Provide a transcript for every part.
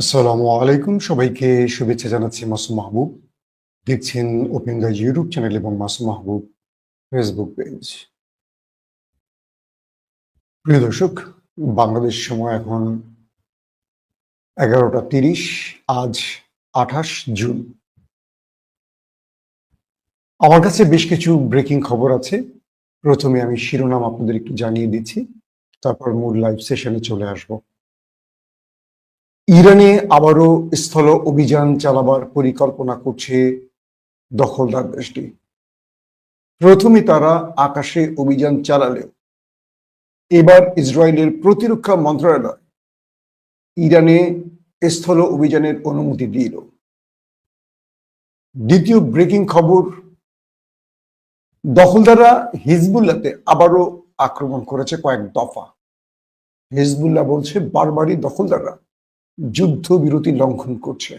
আসসালামু আলাইকুম। সবাইকে শুভেচ্ছা জানাচ্ছি মাসুম মাহবুব। দেখছেন ওপেন দ্য ইউটিউব চ্যানেল এবং মাসুম মাহবুব ফেসবুক পেজ। প্রিয় দর্শক, বাংলাদেশ সময় এখন এগারোটা তিরিশ, আজ আঠাশ জুন। আমার কাছে বেশ কিছু ব্রেকিং খবর আছে। প্রথমে আমি শিরোনাম আপনাদের একটু জানিয়ে দিচ্ছি, তারপর মূল লাইভ সেশনে চলে আসব। ইরানে আবারও স্থল অভিযান চালাবার পরিকল্পনা করছে দখলদার দেশটি। প্রথমে তারা আকাশে অভিযান চালালেও। এবার ইসরায়েলের প্রতিরক্ষা মন্ত্রণালয় ইরানে স্থল অভিযানের অনুমতি দিল। দ্বিতীয় ব্রেকিং খবর, দখলদাররা হিজবুল্লাতে আবারও আক্রমণ করেছে কয়েক দফা। হিজবুল্লাহ বলছে, বারবারই দখলদাররা যুদ্ধবিরতি লঙ্ঘন করছে।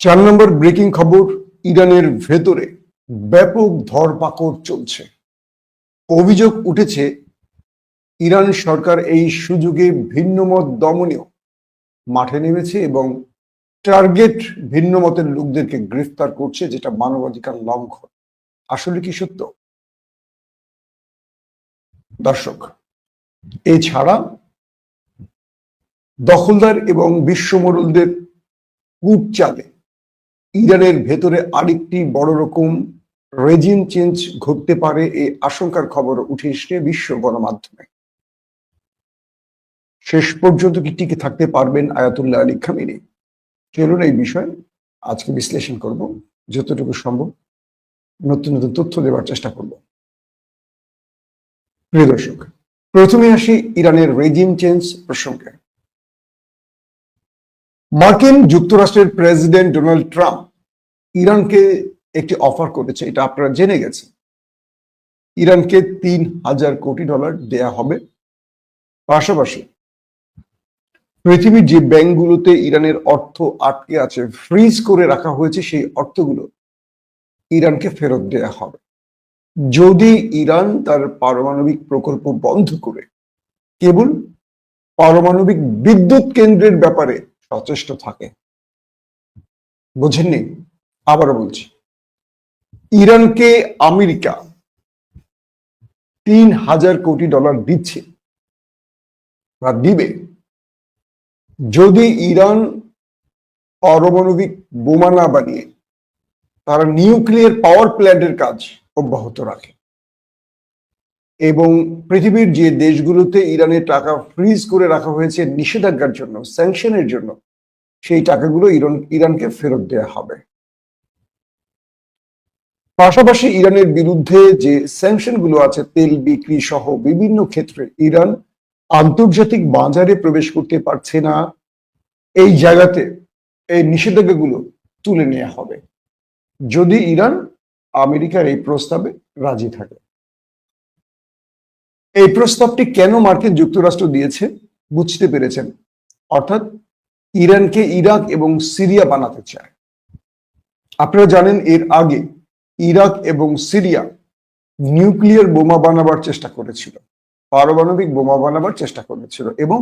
চার নম্বর ব্রেকিং খবর, ইরানের ভেতরে ব্যাপক ধরপাকড় চলছে। অভিযোগ উঠেছে, ইরান সরকার এই সুযোগে ভিন্নমত দমনেও মাঠে নেমেছে এবং টার্গেট ভিন্ন মতের লোকদেরকে গ্রেফতার করছে, যেটা মানবাধিকার লঙ্ঘন। আসলে কি সত্য? দর্শক, এছাড়া দখলদার এবং বিশ্বমরলদের কূট চালে। ইরানের ভেতরে আরেকটি বড় রকম রেজিম চেঞ্জ ঘটতে পারে এই আশঙ্কার খবর উঠে এসছে বিশ্ব গণমাধ্যমে। শেষ পর্যন্ত কি টিকে থাকতে পারবেন আয়াতুল্লাহ আলী খামিনি চলুন এই বিষয়ে আজকে বিশ্লেষণ করব। যতটুকু সম্ভব নতুন নতুন তথ্য দেওয়ার চেষ্টা করব। প্রিয় দর্শক, প্রথমে আসি ইরানের রেজিম চেঞ্জ প্রসঙ্গে। মার্কিন যুক্তরাষ্ট্রের প্রেসিডেন্ট ডোনাল্ড ট্রাম্প ইরানকে একটি অফার করেছে, এটা আপনারা জেনে গেছেন। ইরানকে তিন হাজার কোটি ডলার দেয়া হবে। পাশাপাশি পৃথিবীর যে ব্যাংকগুলোতে ইরানের অর্থ আটকে আছে, ফ্রিজ করে রাখা হয়েছে, সেই অর্থগুলো ইরানকে ফেরত দেয়া হবে। যদি ইরান তার পারমাণবিক প্রকল্প বন্ধ করে, কেবল পারমাণবিক বিদ্যুৎ কেন্দ্রের ব্যাপারে সচেষ্ট থাকে। বুঝেননি? আবারও বলছি। ইরানকে আমেরিকা তিন হাজার কোটি ডলার দিচ্ছে বা দিবে। যদি ইরান পারমাণবিক বোমা না বানিয়ে তারা নিউক্লিয়ার পাওয়ার প্ল্যান্টের কাজ অব্যাহত রাখে। এবং পৃথিবীর যে দেশগুলোতে ইরানের টাকা ফ্রিজ করে রাখা হয়েছে নিষেধাজ্ঞার জন্য স্যাংশনের জন্য, সেই টাকাগুলো ইরান, ইরানকে ফেরত দেওয়া হবে। পাশাপাশি ইরানের বিরুদ্ধে যে স্যাংশনগুলো আছে, তেল বিক্রি সহ বিভিন্ন ক্ষেত্রে ইরান আন্তর্জাতিক বাজারে প্রবেশ করতে পারছে না, এই জায়গাতে এই নিষেধাজ্ঞাগুলো তুলে নেওয়া হবে। যদি ইরান আমেরিকার এই প্রস্তাবে রাজি থাকে। এই প্রস্তাবটি কেন মার্কিন যুক্তরাষ্ট্র দিয়েছে বুঝতে পেরেছেন? অর্থাৎ ইরানকে ইরাক এবং সিরিয়া বানাতে চায়। আপনারা জানেন এর আগে ইরাক এবং সিরিয়া নিউক্লিয়ার বোমা বানাবার চেষ্টা করেছিল, পারমাণবিক বোমা বানাবার চেষ্টা করেছিল এবং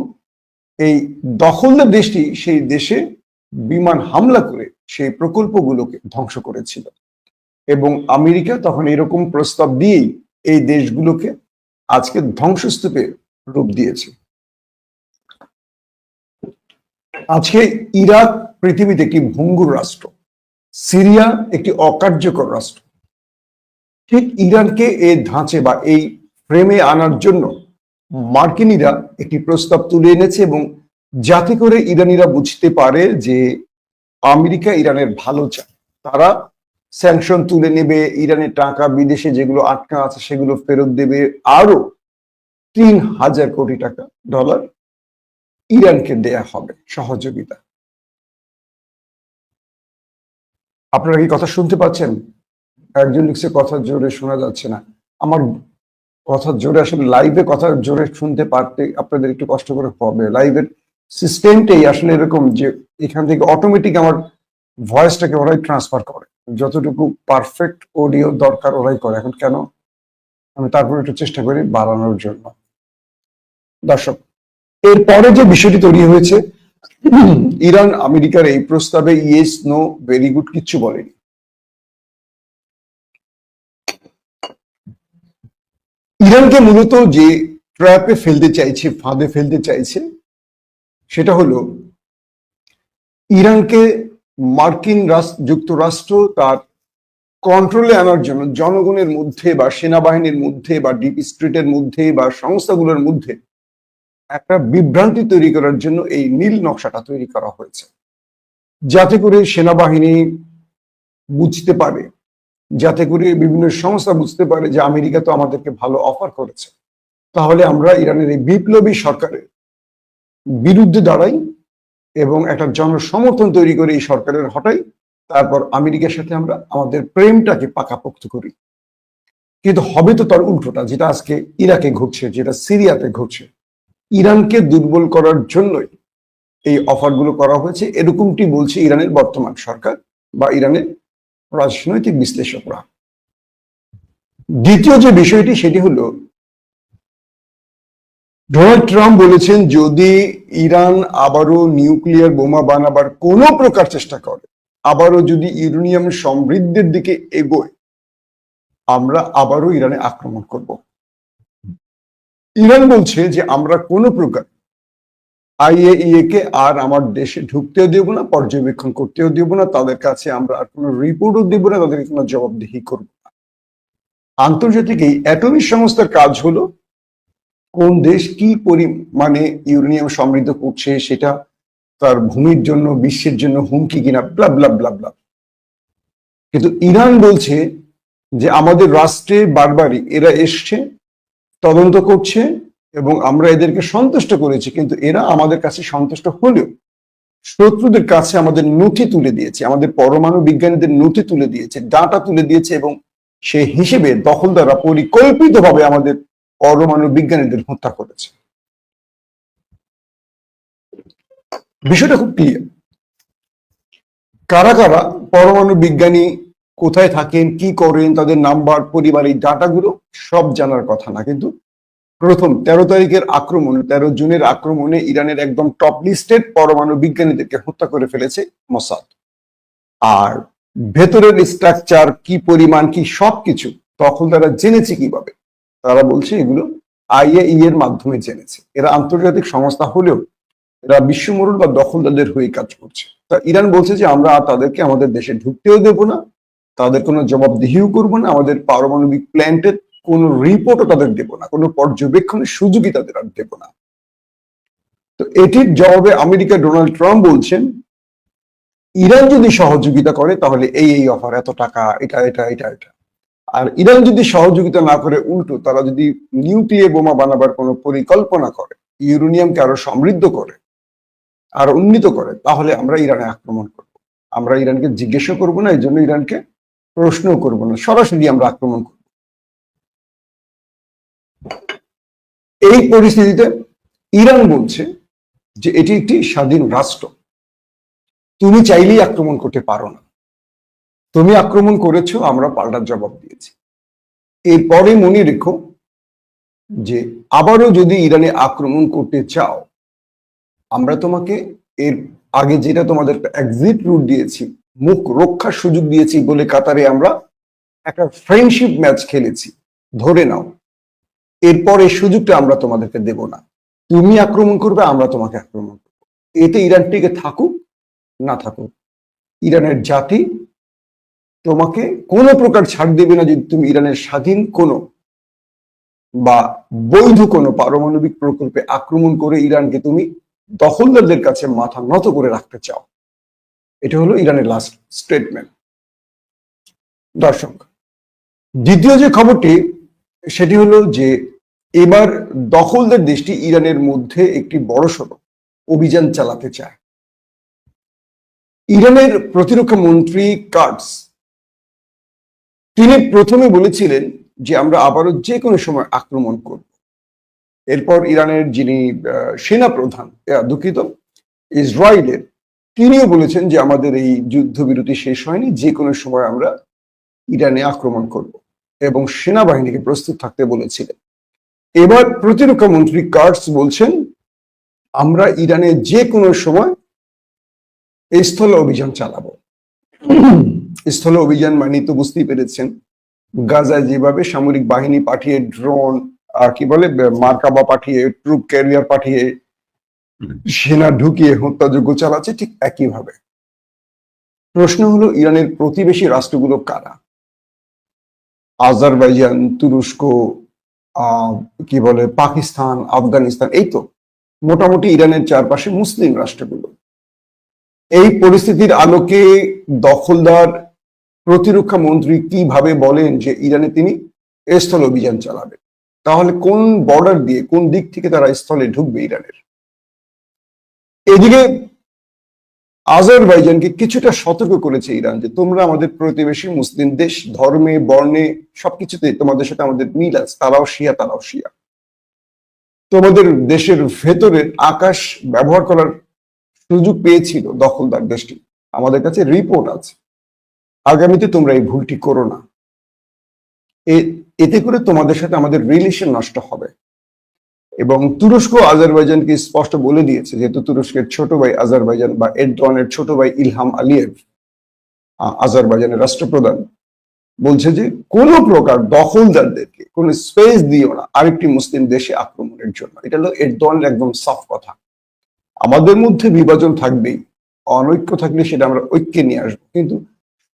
এই দখলদার দেশটি সেই দেশে বিমান হামলা করে সেই প্রকল্পগুলোকে ধ্বংস করেছিল এবং আমেরিকা তখন এরকম প্রস্তাব দিয়েই এই দেশগুলোকে আজকে ধ্বংসস্তূপে রূপ দিয়েছে। আজকে ইরাক পৃথিবীতে একটি ভঙ্গুর রাষ্ট্র, সিরিয়া একটি অকার্যকর রাষ্ট্র। ঠিক ইরানকে এই ধাঁচে বা এই ফ্রেমে আনার জন্য মার্কিনীরা একটি প্রস্তাব তুলে এনেছে এবং যাতে করে ইরানিরা বুঝতে পারে যে আমেরিকা ইরানের ভালো চায়, তারা স্যাংশন তুলে নেবে ইরানের টাকা, বিদেশে যেগুলো আটকা আছে সেগুলো ফেরত দেবে আরও তিন হাজার কোটি টাকা ডলার ইরানকে দেয়া হবে সহযোগিতা। আপনারা কি কথা শুনতে পাচ্ছেন? একজন লিখছে, কথা জোরে শোনা যাচ্ছে না। আমার কথা জোরে, আসলে লাইভে কথা জোরে শুনতে পারতে আপনাদের একটু কষ্ট করে হবে। লাইভের সিস্টেমটাই আসলে এরকম যে এখান থেকে অটোমেটিক আমার ভয়েসটাকে ওরাই ট্রান্সফার করে। যতটুকু পারফেক্ট অডিও দরকার ওরাই করে। এখন কেন? আমি তারপর একটু চেষ্টা করি বাড়ানোর জন্য। দর্শক এরপরে যে বিষয়টি তৈরি হয়েছে, ইরান, আমেরিকার এই প্রস্তাবে ইয়েস নো ভেরি গুড কিচ্ছু বলেনি। ইরানকে মূলত যে ট্র্যাপে ফেলতে চাইছে, ফাঁদে ফেলতে চাইছে, সেটা হলো, ইরানকে মার্কিন যুক্তরাষ্ট্র তার কন্ট্রোলে আনার জন্য জনগণের মধ্যে বা সেনাবাহিনীর মধ্যে বা ডিপ স্ট্রিটের মধ্যে বা সংস্থাগুলোর মধ্যে একটা বিভ্রান্তি তৈরি করার জন্য এই নীল নকশাটা তৈরি করা হয়েছে। যাতে করে সেনাবাহিনী বুঝতে পারে, যাতে করে বিভিন্ন সংস্থা বুঝতে পারে যে আমেরিকা তো আমাদেরকে ভালো অফার করেছে। তাহলে আমরা ইরানের এই বিপ্লবী সরকারের বিরুদ্ধে দাঁড়াই এবং একটা জনসমর্থন তৈরি করে এই সরকারের হটাই। তারপর আমেরিকার সাথে আমরা আমাদের প্রেমটাকে পাকাপোক্ত করি। কিন্তু হবে তো তার উল্টোটা, যেটা আজকে ইরাকে ঘটছে, যেটা সিরিয়াতে ঘটছে। ইরানকে দুর্বল করার জন্যই এই অফারগুলো করা হয়েছে। এরকমটি বলছে ইরানের বর্তমান সরকার বা ইরানের রাজনৈতিক বিশ্লেষকরা। দ্বিতীয় যে বিষয়টি, সেটি হলো ডোনাল্ড ট্রাম্প বলেছেন, যদি ইরান আবারও নিউক্লিয়ার বোমা বানাবার কোনো প্রকার চেষ্টা করে, আবারও যদি ইউরেনিয়াম সমৃদ্ধির দিকে এগোয়, আমরা আবারও ইরানে আক্রমণ করব। ইরান বলছে যে, আমরা কোনো প্রকার আইএইএ কে আর আমার দেশে ঢুকতেও দেব না, পর্যবেক্ষণ করতেও দেব না, তাদের কাছে আমরা আর কোনো রিপোর্টও দেব না, তাদেরকে কোনো জবাবদিহি করব না। আন্তর্জাতিক এই অ্যাটমিক সংস্থার কাজ হলো কোন দেশ কি পরিমাণে ইউরেনিয়াম সমৃদ্ধ করছে সেটা তার ভূমির জন্য, বিশ্বের জন্য হুমকি কিনা ব্লা ব্লা ব্লা ব্লা কিন্তু ইরান বলছে যে আমাদের রাষ্ট্রে বারবারই এরা এসছে, তদন্ত করছে এবং আমরা এদেরকে সন্তুষ্ট করেছি, কিন্তু এরা আমাদের কাছে সন্তুষ্ট হলেও শত্রুদের কাছে আমাদের নথি তুলে দিয়েছে, আমাদের পরমাণু বিজ্ঞানীদের নথি তুলে দিয়েছে, ডাটা তুলে দিয়েছে এবং সেই হিসেবে দখলদাররা পরিকল্পিতভাবে আমাদের পরমাণু বিজ্ঞানীদের হত্যা করেছে। বিষয়টা খুব ক্লিয়ার কারা কারা পরমাণু বিজ্ঞানী কোথায় থাকেন, কি করেন, তাদের নাম্বার, পরিবার, এই ডাটাগুলো সব জানার কথা না। কিন্তু প্রথম তেরো তারিখের আক্রমণ, তেরো জুনের আক্রমণে ইরানের একদম টপ লিস্টেড পরমাণু বিজ্ঞানীদেরকে হত্যা করে ফেলেছে মোসাদ। আর ভেতরের স্ট্রাকচার কি পরিমাণ, কি সবকিছু, তখন তারা জেনেছে কীভাবে? তারা বলছে এগুলো আইএই এর মাধ্যমে জেনেছে। এরা আন্তর্জাতিক সংস্থা হলেও এরা বিশ্বমরুল বা দখলদারদের হয়ে কাজ করছে। তা ইরান বলছে যে, আমরা তাদেরকে আমাদের দেশে ঢুকতেও দেব না। তাদের কোনো জবাবদিহিও করব না। আমাদের পারমাণবিক প্ল্যান্টের কোনো রিপোর্টও তাদের দেব না। কোনো পর্যবেক্ষণের সুযোগই তাদের আর দেব না। তো এটির জবাবে আমেরিকা ডোনাল্ড ট্রাম্প বলছেন, ইরান যদি সহযোগিতা করে, তাহলে এই এই অফার এত টাকা, এটা এটা এটা এটা। আর ইরান যদি সহযোগিতা না করে উল্টো, তারা যদি নিউক্লিয়ার বোমা বানাবার কোনো পরিকল্পনা করে, ইউরেনিয়ামকে আরও সমৃদ্ধ করে, আর উন্নীত করে, তাহলে আমরা ইরানে আক্রমণ করব। আমরা ইরানকে জিজ্ঞাসা করব না এই জন্য ইরানকে প্রশ্নও করব না, সরাসরি আমরা আক্রমণ করব। এই পরিস্থিতিতে ইরান বলছে যে এটি একটি স্বাধীন রাষ্ট্র। তুমি চাইলেই আক্রমণ করতে পারো না। তুমি আক্রমণ করেছ, আমরা পাল্টার জবাব দিয়েছি। এরপরে মনে রেখো যে আবারও যদি ইরানে আক্রমণ করতে চাও, আমরা তোমাকে এর আগে যেটা তোমাদের এক্সিট রুট দিয়েছি, মুখ রক্ষার সুযোগ দিয়েছি বলে কাতারে আমরা একটা ফ্রেন্ডশিপ ম্যাচ খেলেছি। ধরে নাও, এরপর সুযোগটা আমরা তোমাদেরকে দেব না। তুমি আক্রমণ করবে, আমরা তোমাকে আক্রমণ করব। এতে ইরান টিকে থাকুক, না থাকুক, ইরানের জাতি তোমাকে কোনো প্রকার ছাড় দেবে না যদি তুমি ইরানের স্বাধীন কোনো বা বৈধ কোনো পারমাণবিক প্রকল্পে আক্রমণ করে ইরানকে তুমি দখলদারদের কাছে মাথা নত করে রাখতে চাও। এটা হলো ইরানের লাস্ট স্টেটমেন্ট দর্শক, দ্বিতীয় যে খবরটি, সেটি হলো যে এবার দখলদার দেশটি ইরানের মধ্যে একটি বড়সড় অভিযান চালাতে চায়। ইরানের প্রতিরক্ষা মন্ত্রী কার্ডস তিনি প্রথমে বলেছিলেন যে আমরা আবারও যে কোনো সময় আক্রমণ করব। এরপর ইরানের যিনি সেনা প্রধান দুঃখিত, ইসরায়েলের, তিনিও বলেছেন যে আমাদের এই যুদ্ধবিরতি শেষ হয়নি, যে কোনো সময় আমরা ইরানে আক্রমণ করব এবং সেনাবাহিনীকে প্রস্তুত থাকতে বলেছিলেন। এবার প্রতিরক্ষা মন্ত্রী কার্টস বলছেন, আমরা ইরানে যে কোনো সময় স্থল অভিযান চালাবো। স্থল অভিযান মানে তো বুঝতেই পেরেছেন। গাজায় যেভাবে সামরিক বাহিনী পাঠিয়ে ড্রোন আর কি বলে, মার্কাবা পাঠিয়ে ট্রুপ ক্যারিয়ার পাঠিয়ে, সেনা ঢুকিয়ে হত্যাযোগ্য চালাচ্ছে ঠিক একইভাবে। প্রশ্ন হলো, ইরানের প্রতিবেশী রাষ্ট্রগুলো কারা? আজারবাইজান, তুরস্ক কি বলে, পাকিস্তান, আফগানিস্তান, এই তো। মোটামুটি ইরানের চারপাশে মুসলিম রাষ্ট্রগুলো। এই পরিস্থিতির আলোকে দখলদার প্রতিরক্ষা মন্ত্রী কীভাবে বলেন যে ইরানে তিনি স্থল অভিযান চালাবেন? তাহলে কোন বর্ডার দিয়ে, কোন দিক থেকে তারা স্থলে ঢুকবে ইরানের? এদিকে আজারবাইজানকে কিছুটা সতর্ক করেছে ইরান যে তোমরা আমাদের প্রতিবেশী মুসলিম দেশ, ধর্মে, বর্ণে সবকিছুতে তোমাদের সাথে আমাদের মিল আছে, তারাও শিয়া তারাও শিয়া। তোমাদের দেশের ভেতরের আকাশ ব্যবহার করার সুযোগ পেয়েছিল দখলদার দেশটি। আমাদের কাছে রিপোর্ট আছে। আগামীতে তোমরা এই ভুলটি করো না। এতে করে তোমাদের সাথে আমাদের রিলেশন নষ্ট হবে। এবং তুরস্ক আজারবাইজানকে স্পষ্ট বলে দিয়েছে, যেহেতু তুরস্কের ছোট ভাই আজারবাইজান বা এরদোয়ানের ছোট ভাই ইলহাম আলিয়েভ আজারবাইজানের রাষ্ট্রপ্রধান, বলছে যে কোনো প্রকার দখলদারদেরকে কোনো স্পেস দিও না আরেকটি মুসলিম দেশে আক্রমণের জন্য। এটা হলো এরদোয়ানের একদম সাফ কথা। আমাদের মধ্যে বিভাজন থাকবেই, অনৈক্য থাকলে সেটা আমরা ঐক্যে নিয়ে আসব। কিন্তু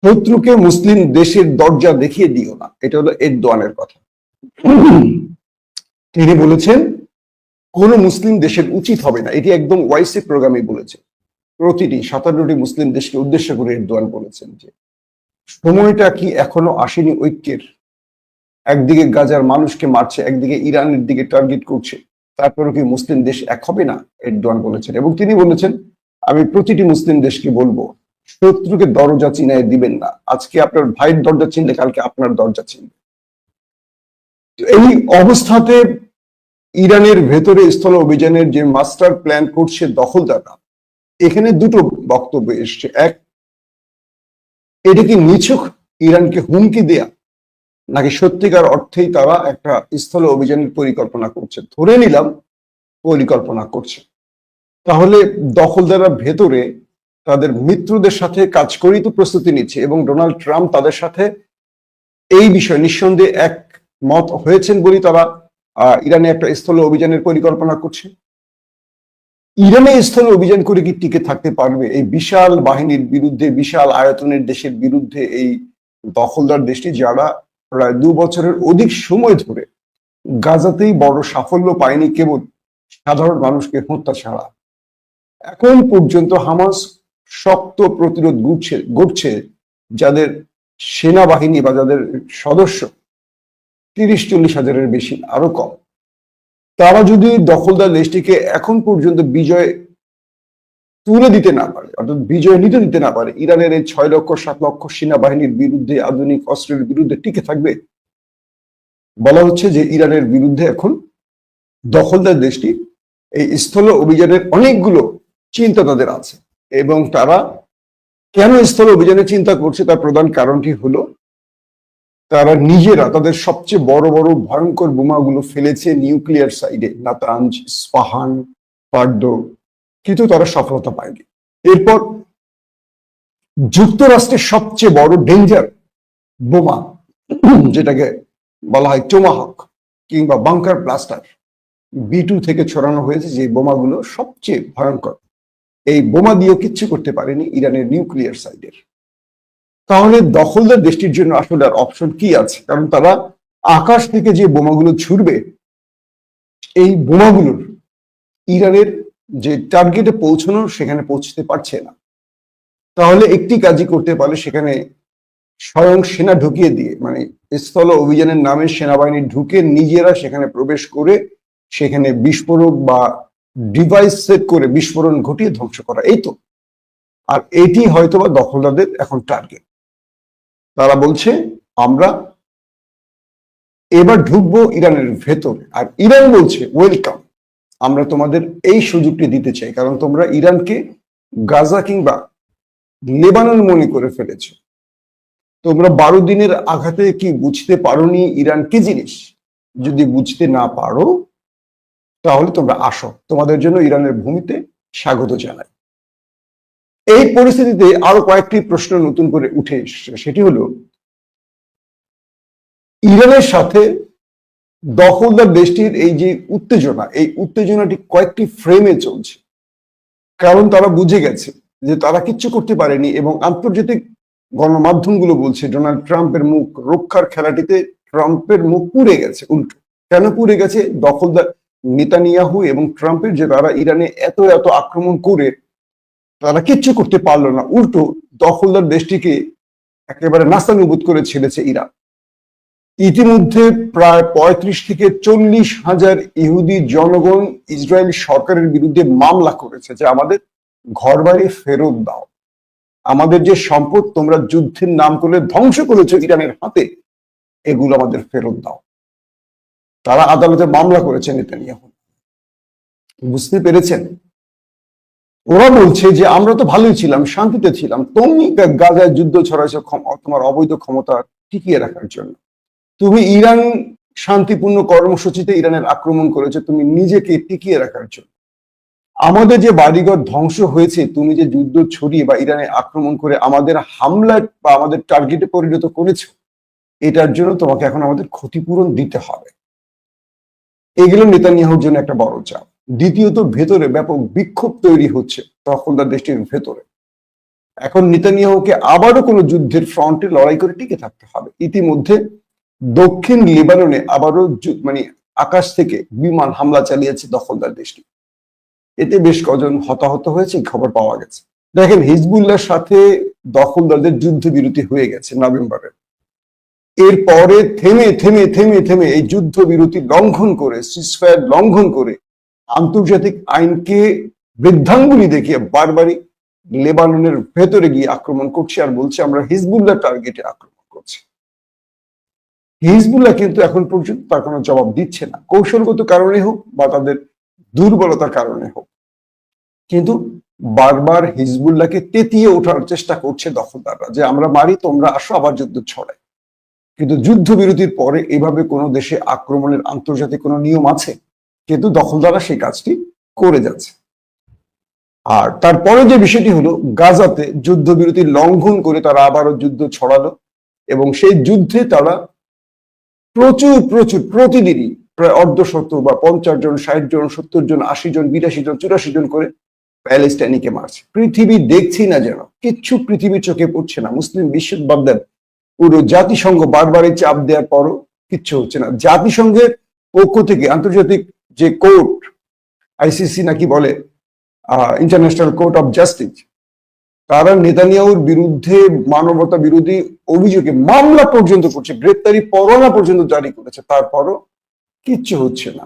শত্রুকে মুসলিম দেশের দরজা দেখিয়ে দিও না, এটা হলো এরদোয়ানের কথা। তিনি বলেছেন, কোন মুসলিম দেশের উচিত হবে না। এটি একদম ওয়াইসি প্রোগ্রামে বলেছে। প্রতিটি সাতান্নটি মুসলিম দেশকে উদ্দেশ্য করে এর এরদোয়ান বলেছেন যে, সময়টা কি এখনও আসেনি ঐক্যের? একদিকে গাজার মানুষকে মারছে, একদিকে ইরানের দিকে টার্গেট করছে। তারপরে কি মুসলিম দেশ এক হবে না? এরদোয়ান বলেছেন। এবং তিনি বলেছেন, আমি প্রতিটি মুসলিম দেশকে বলব, শত্রুকে দরজা চিনায় দিবেন না। আজকে আপনার ভাইয়ের দরজা চিনলে কালকে আপনার দরজা চিনবে। এই অবস্থাতে ইরানের ভেতরে স্থল অভিযানের যে মাস্টার প্ল্যান করছে দখলদাররা, এখানে দুটো বক্তব্য এসছে। এক, এটা কি নিছক ইরানকে হুমকি দেয়া? নাকি সত্যিকার অর্থেই তারা একটা স্থল অভিযানের পরিকল্পনা করছে? ধরে নিলাম পরিকল্পনা করছে। তাহলে দখলদাররা ভেতরে তাদের মিত্রদের সাথে কাজ করেই তো প্রস্তুতি নিচ্ছে এবং ডোনাল্ড ট্রাম্প তাদের সাথে এই বিষয়ে নিঃসন্দেহে এক মত হয়েছেন বলেই তারা ইরানে একটা স্থল অভিযানের পরিকল্পনা করছে। ইরানে স্থল অভিযান করে কি টিকে থাকতে পারবে? এই বিশাল বাহিনীর বিরুদ্ধে, বিশাল আয়তনের দেশের বিরুদ্ধে এই দখলদার দেশটি যারা প্রায় দু বছরের অধিক সময় ধরে গাজাতেই বড় সাফল্য পায়নি কেবল সাধারণ মানুষকে হত্যা ছাড়া। এখন পর্যন্ত হামাস শক্ত প্রতিরোধ গুছছে গড়ছে যাদের সেনাবাহিনী বা যাদের সদস্য তিরিশ চল্লিশ হাজারের বেশি আরও কম। তারা যদি দখলদার দেশটিকে এখন পর্যন্ত বিজয় তুলে দিতে না পারে, অর্থাৎ বিজয় নিতে দিতে না পারে, ইরানের এই ছয় লক্ষ, সাত লক্ষ সেনাবাহিনীর বিরুদ্ধে, আধুনিক অস্ত্রের বিরুদ্ধে টিকে থাকবে। বলা হচ্ছে যে ইরানের বিরুদ্ধে এখন দখলদার দেশটি, এই স্থল অভিযানের অনেকগুলো চিন্তা তাদের আছে এবং তারা কেন স্থল অভিযানে চিন্তা করছে তার প্রধান কারণটি হলো, তারা নিজেরা তাদের সবচেয়ে বড় বড় ভয়ঙ্কর বোমাগুলো ফেলেছে নিউক্লিয়ার সাইডে, নাতাঞ্জ, স্পাহান পার্ডো কিন্তু তারা সফলতা পায়নি। এরপর যুক্তরাষ্ট্রের সবচেয়ে বড় ডেঞ্জার বোমা, যেটাকে বলা হয় টোমাহক কিংবা বাংকার ব্লাস্টার বি টু থেকে ছড়ানো হয়েছে, যে বোমাগুলো সবচেয়ে ভয়ঙ্কর। এই বোমা দিয়েও কিচ্ছু করতে পারেনি ইরানের নিউক্লিয়ার সাইডের তাহলে দখলদার দেশটির জন্য আসলে আর অপশন কি আছে? কারণ তারা আকাশ থেকে যে বোমাগুলো ছুড়বে, এই বোমাগুলোর ইরানের যে টার্গেটে পৌঁছানো সেখানে পৌঁছতে পারছে না। তাহলে একটি কাজই করতে পারলে সেখানে স্বয়ং সেনা ঢুকিয়ে দিয়ে মানে স্থল অভিযানের নামে সেনাবাহিনী ঢুকে নিজেরা সেখানে প্রবেশ করে সেখানে বিস্ফোরক বা ডিভাইস সেট করে বিস্ফোরণ ঘটিয়ে ধ্বংস করা, এই তো। আর এটি হয়তোবা দখলদারদের এখন টার্গেট তারা বলছে, আমরা এবার ঢুকবো ইরানের ভেতরে। আর ইরান বলছে ওয়েলকাম আমরা তোমাদের এই সুযোগটি দিতে চাই, কারণ তোমরা ইরানকে গাজা কিংবা লেবানন মনে করে ফেলেছো। তোমরা বারো দিনের আঘাতে কি বুঝতে পারোনি ইরান কি জিনিস? যদি বুঝতে না পারো, তাহলে তোমরা আসো। তোমাদের জন্য ইরানের ভূমিতে স্বাগত জানাই। এই পরিস্থিতিতে আরও কয়েকটি প্রশ্ন নতুন করে উঠে সেটি হলো, ইরানের সাথে দখলদার দেশটির এই যে উত্তেজনা, এই উত্তেজনাটি কয়েকটি ফ্রেমে চলছে। কারণ তারা বুঝে গেছে যে তারা কিচ্ছু করতে পারেনি এবং আন্তর্জাতিক গণমাধ্যমগুলো বলছে, ডোনাল্ড ট্রাম্পের মুখ রক্ষার খেলাটিতে ট্রাম্পের মুখ পুড়ে গেছে, উল্টো। কেন পুড়ে গেছে? দখলদার নেতানিয়াহু এবং ট্রাম্পের যে তারা ইরানে এত এত আক্রমণ করে, তারা কিচ্ছু করতে পারল না। উল্টো, দখলদার দেশটিকে একেবারে নাস্তানুবোধ করে ছেড়েছে ইরান। ইতিমধ্যে প্রায় পঁয়ত্রিশ থেকে চল্লিশ হাজার ইহুদি জনগণ ইসরায়েল সরকারের বিরুদ্ধে মামলা করেছে যে আমাদের ঘরবাড়ি ফেরত দাও। আমাদের যে সম্পদ তোমরা যুদ্ধের নাম করে ধ্বংস করেছ ইরানের হাতে, এগুলো আমাদের ফেরত দাও। তারা আদালতে মামলা করেছে নেতানিয়াহু। বুঝতে পেরেছেন? ওরা বলছে যে আমরা তো ভালোই ছিলাম, শান্তিতে ছিলাম তুমি গাজায় যুদ্ধ ছড়াইছো তোমার অবৈধ ক্ষমতা টিকিয়ে রাখার জন্য। তুমি ইরান শান্তিপূর্ণ কর্মসূচিতে ইরানের আক্রমণ করেছ, তুমি নিজেকে টিকিয়ে রাখার জন্য। আমাদের যে বাড়িঘর ধ্বংস হয়েছে, তুমি যে যুদ্ধ ছড়িয়ে বা ইরানে আক্রমণ করে আমাদের হামলা বা আমাদের টার্গেটে পরিণত করেছ, এটার জন্য তোমাকে এখন আমাদের ক্ষতিপূরণ দিতে হবে। এগুলো নেতানিয়াহুর জন্য একটা বড় চাপ। দ্বিতীয়ত, ভেতরে ব্যাপক বিক্ষোভ তৈরি হচ্ছে দখলদার দেশটির ভেতরে। এখন নেতানিয়াহুকে আবারও কোনো যুদ্ধের ফ্রন্টে লড়াই করে টিকে থাকতে হবে। ইতিমধ্যে দক্ষিণ লেবাননে আবারও মানে আকাশ থেকে বিমান হামলা চালিয়েছে দখলদার দেশটি। এতে বেশ কজন হতাহত হয়েছে খবর পাওয়া গেছে। দেখেন, হিজবুল্লাহর সাথে দখলদারদের যুদ্ধবিরতি হয়ে গেছে নভেম্বরে এরপরে থেমে থেমে থেমে থেমে এই যুদ্ধবিরতি লঙ্ঘন করে সিসফায়ার লঙ্ঘন করে আন্তর্জাতিক আইনকে বৃদ্ধাঙ্গুলি দেখিয়ে বারবারই লেবাননের ভেতরে গিয়ে আক্রমণ করছে। আর বলছে, আমরা হিজবুল্লাহ টার্গেটে আক্রমণ হিজবুল্লাহ কিন্তু এখন পর্যন্ত তার কোনো জবাব দিচ্ছে না। কৌশলগত কারণে হোক বা তাদের দুর্বলতার কারণে হোক। কিন্তু বারবার হিজবুল্লাহকে তেতিয়ে ওঠার চেষ্টা করছে দখলদাররা যে, আমরা মারি, তোমরা আসো, আবার যুদ্ধ ছড়াই। কিন্তু যুদ্ধবিরতির পরে এভাবে কোনো দেশে আক্রমণের আন্তর্জাতিক কোনো নিয়ম আছে? কিন্তু দখলদাররা সেই কাজটি করে যাচ্ছে। আর তারপরে যে বিষয়টি হলো, গাজাতে যুদ্ধবিরতি লঙ্ঘন করে তারা আবারও যুদ্ধ ছড়ালো এবং সেই যুদ্ধে তারা প্রচুর প্রচুর, প্রতিদিনই প্রায় অর্ধশত বা পঞ্চাশ জন, ষাট জন, সত্তর জন, আশি জন, বিরাশি জন, চুরাশি জন করে প্যালেস্টাইনিকে মারছে। পৃথিবী দেখছি না যেন। কিচ্ছু পৃথিবীর চোখে পড়ছে না। মুসলিম বিশ্বের বাদ পুরো জাতিসংঘ বারবারই চাপ দেওয়ার পরও কিচ্ছু হচ্ছে না। জাতিসংঘের পক্ষ থেকে আন্তর্জাতিক যে কোর্ট, আইসিসি নাকি বলে ইন্টারন্যাশনাল কোর্ট অফ জাস্টিস তারা নেতানিয়াহুর বিরুদ্ধে মানবতা বিরোধী অভিযোগে মামলা পর্যন্ত করছে, গ্রেপ্তারি পরোয়ানা পর্যন্ত জারি করেছে, তারপরও কিচ্ছু হচ্ছে না।